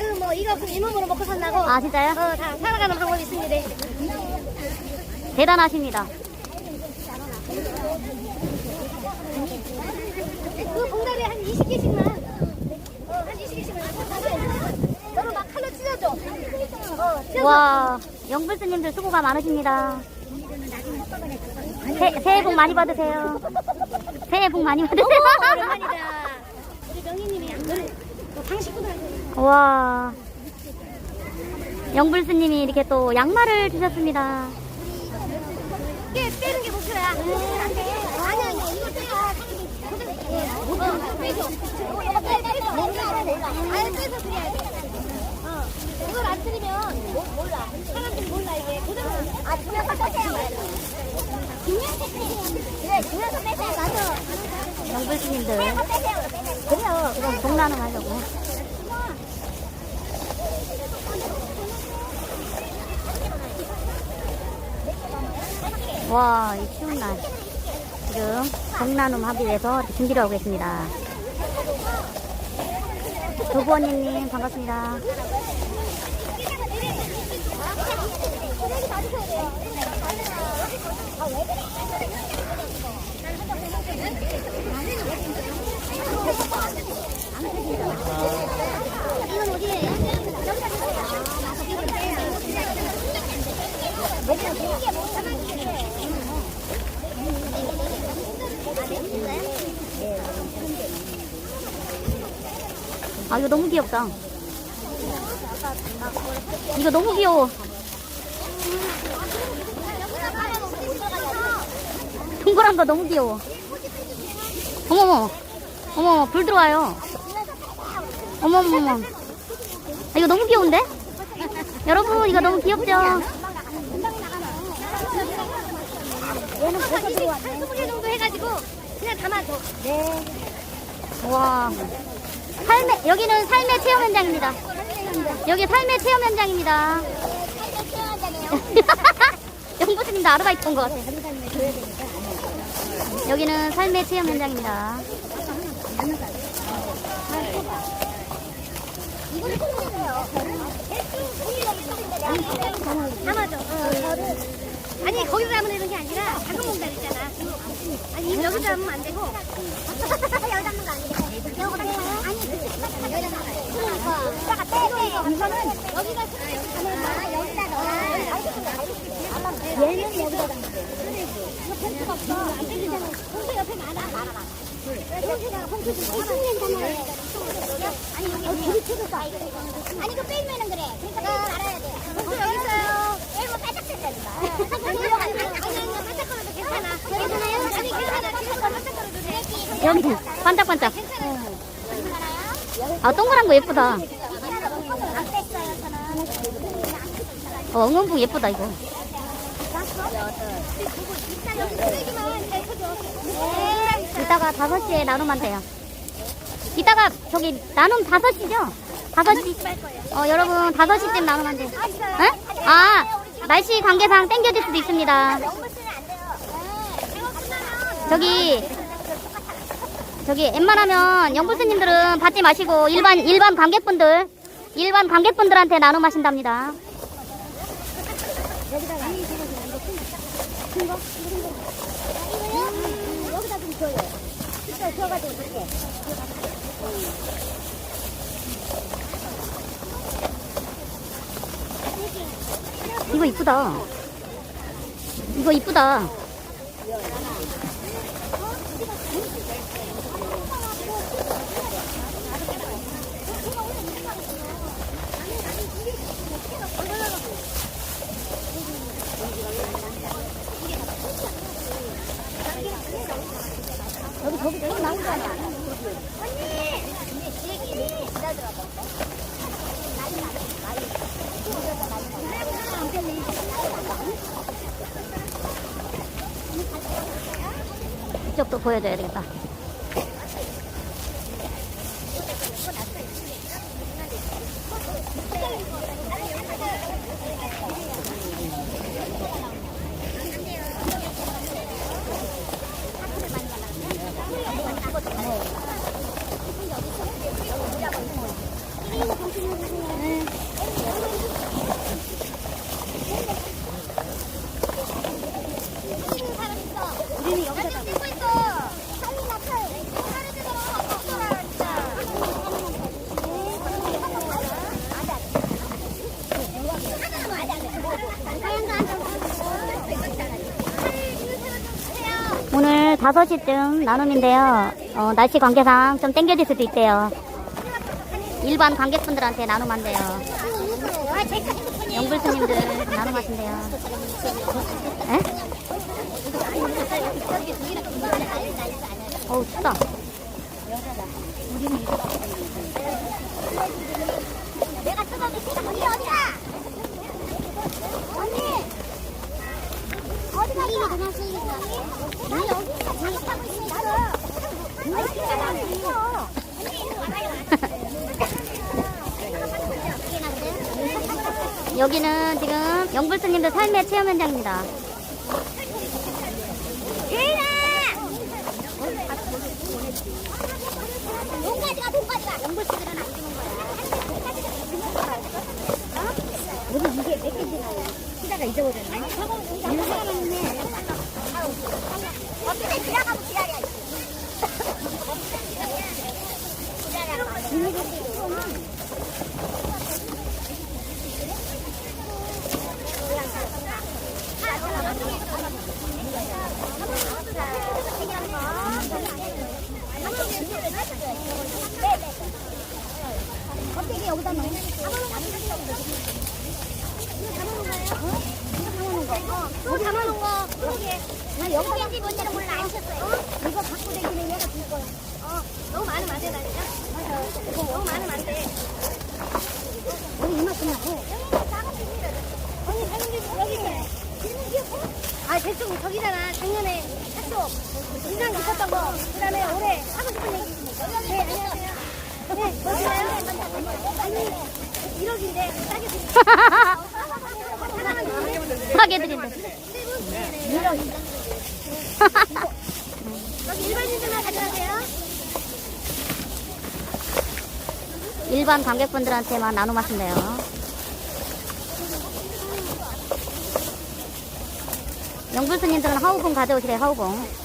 어, 이거 그 일몸으로 먹고 산다고. 아, 진짜요? 어, 다 살아가는 방법이 있습니다. 대단하십니다. 그 봉다리에 한 20개씩만. 어, 한 20개씩만. 너는 막 칼로 찢어줘. 어, 찢어줘. 와, 영불스님들 수고가 많으십니다. 새, 새해 복 많이 받으세요. 새해 복 많이 받으세요. 어머, 오랜만이다. 우리 명희님이 또 방식구들한테. 와, 영불스님이 이렇게 또 양말을 주셨습니다. 빼는 게 목표야. 안 돼. 아니, 아니, 이거 빼야. 어, 빼줘. 아예 빼서 드려야 돼. 어. 이걸 안 드리면 모- 몰라. 사람들이 몰라, 이게. 아, 주면서 빼세요. 주면서 빼세요. 그래, 주면서 빼세요. 맞아. 영불스님들. 빼세요. 그래요. 그럼 복 나눔 하려고. 와, 이 추운 날. 지금 복 나눔 하기 위해서 이렇게 준비를 하고 계십니다. 조부원님 반갑습니다. 이건 어디에? 아, 이거 너무 귀엽다. 이거 너무 귀여워. 동그란 거 너무 귀여워. 어머머. 어머머, 불 들어와요. 어머머머. 아, 이거 너무 귀여운데? 여러분, 이거 너무 귀엽죠? 얘는 벌써 들어왔네. 한 20개 정도 해가지고 그냥 담아줘. 네. 와. 삶의, 여기는 삶의 체험 현장입니다. 여기 삶의 체험 현장입니다. 영부스님도 아르바이트 온것 같아. 여기는 삶의 체험 현장입니다. 이거를 통일해요. 담아줘. 어. 아니 거기서 담으면 되는 게 아니라 작은 봉다리 있잖아. 아니 여기서 담으면 안 되고. 여기 담는 거 아니고. 여기 담아요? 아니 여기 담는 거. 그러니까. 이따가 빼 빼. 이거는 여기가 담아. 여기다 넣어. 얘는 여기다 담아. 이거 펜스가 없어. 안 땡기잖아. 펜스 옆에 많아. 많아 많아. 여기가 펜스 좀 20년 담아야 아니 여기 이거 빼면은 그래. 그러니까 너 알아야 돼. 여기 있어요. 여기 반짝반짝. 아, 동그란 거 예쁘다. 어, 응원봉 예쁘다, 이거. 이따가 5시에 나눔하면 돼요. 이따가 저기 나눔 5시죠? 5시. 어, 여러분 5시쯤 나눔하면 돼요. 에? 아, 날씨 관계상 땡겨질 수도 있습니다. 저기, 저기 웬만하면 영불스님들은 받지 마시고 일반, 일반 관객분들, 일반 관객분들한테 나눔하신답니다. 여기다 좀 줘요. 진짜 줘가지고 줄게. 이거 이쁘다. 이거 이쁘다. 여기 저기 저기 나온 거 아니야? 언니! 얘기 기다려봐. 이쪽도 보여줘야 되겠다. 네. 5시쯤 나눔인데요. 어, 날씨 관계상 좀 땡겨질 수도 있대요. 일반 관객분들한테 나눔 한대요. 영불스님들 나눔 하신대요. 에? 어우, 춥다. 내가 뜨거운데 지금 언니 어디가? 언니! 어디 갔어? 이게 누나 쓰이니까. 나 여기 있어. 작업하고 있으니까. 아니, 진짜 나 있어. 언니, 이리 와봐요. 여기는 지금 영불스님들 삶의 체험 현장입니다. 예인아! 돈까지 가, 돈까지 가. 연골치들은 안 주는 거야. 여기 이게 몇 개지 나요? 시다가 잊어버렸네. 있는 사람 있네. 어떻게 지나가고 기다려. 어떻게 여기다 넣어? 또 담아놓은 거 여기에 나 여기인지 뭔지는 몰라 안 쳤어요 이거 갖고 다니는 얘가 줄 거야 어 너무 많으면 안 된다니까 맞아 이거 너무 많으면 안돼 여기 이만큼만 해 언니 작은 여기 있네 아 대충 저기잖아. 작년에 학교 인상 깊었던 거그 다음에 올해 하고 싶은 얘기 하세요 네 저기요 아니 1억인데 싸게 드릴게요 하나만 주세요 하게 드린다. 여기 일반인들만 가져가세요. 일반 관객분들한테만 나눔하신대요. 영불스님들은 하우봉 가져오시래요, 하우봉.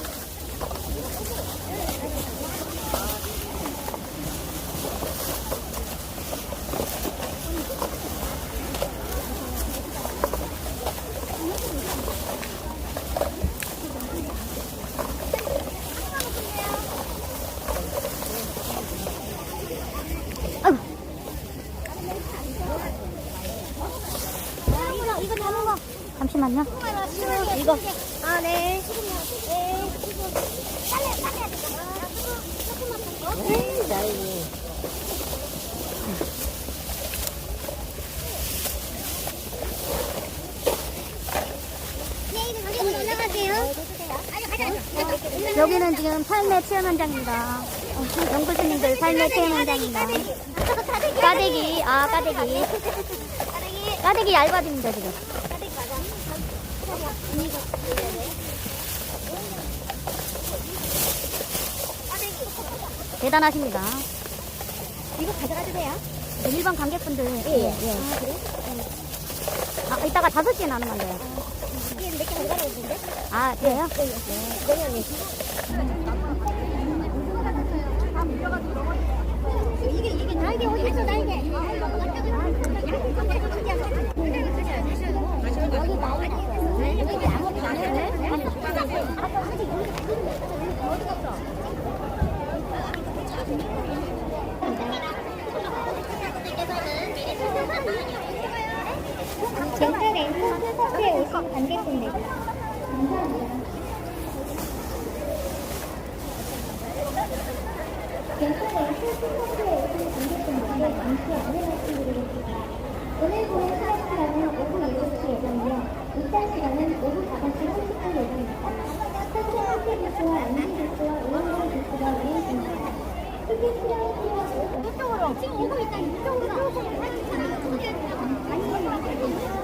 아유, 이거 이거 담은 거. 잠시만요. 이거. 아 네. 네. 조금만 더. 아니, 가자. 여기는 지금 삶의 체험 현장입니다. 영불스님들 삶의 체험 현장입니다. 까대기, 아, 까대기. 까대기 얇아집니다, 지금. 가대기 맞아. 대단하십니다. 이거 가져가도 돼요? 일반 관객분들. 예, 예. 아, 그래요? 아, 이따가 5시에 나누면 돼요. 이게 몇개 가져가라고 했는데? 아, 그래요? 내년에. 이게 이게 날개 어디 있어 날개? 1 5 0 반대편 내기. 오늘 보는 사회 시간은 오후 7시 예정이며 입장 시간은 오후 5시 30분 예정입니다. 현재 학교 교수와 안지 교수와 의원님 교수가 운행 중입니다. 티켓 수량이 필요하고 이쪽으로 지금 오고 있다 이쪽으로 아니